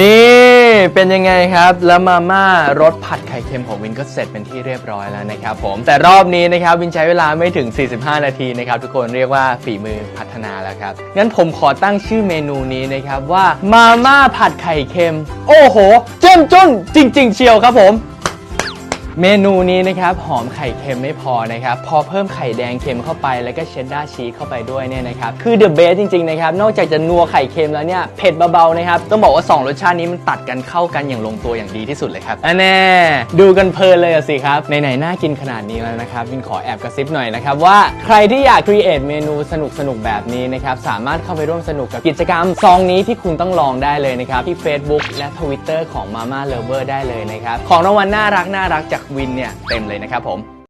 นี่เป็นยังไงครับแล้วมาม่ารสผัดไข่เค็มของวินก็เสร็จเป็นที่เรียบร้อยแล้วนะครับผมแต่รอบนี้นะครับวินใช้เวลาไม่ถึง 45 นาทีนะครับทุกคนเรียกว่าฝีมือพัฒนาแล้วครับงั้นผมขอตั้งชื่อเมนูนี้นะครับว่ามาม่าผัดไข่เค็ม โอ้โหเจ้มจุนจริง ๆ เชียวครับผม เมนูนี้นะครับหอมไข่เค็มไม่พอนะครับพอเพิ่มไข่แดงเค็มเข้าไปแล้วก็เชดดาร์ชีสเข้าไปด้วยเนี่ยนะครับคือเดอะเบสจริงๆนะครับนอกจากจะนัวไข่เค็มแล้วเนี่ยเผ็ดเบาๆนะครับต้องบอกว่า 2 รสชาตินี้มันตัดกันเข้ากันอย่างลงตัวอย่างดีที่สุดเลยครับอันแน่ดูกันเพลินเลยสิครับไหนๆน่ากินขนาดนี้แล้วนะครับวินขอแอบกระซิบหน่อยนะครับว่าใครที่อยากครีเอทเมนูสนุกๆแบบนี้นะครับสามารถเข้าไปร่วมสนุกกับกิจกรรมซองนี้ที่คุณต้องลองได้เลยนะครับที่ Facebook และ Twitter ของ Mama Lover ได้เลยนะครับของรางวัลน่ารักน่ารักจากวินเนี่ยเต็มเลยนะครับผม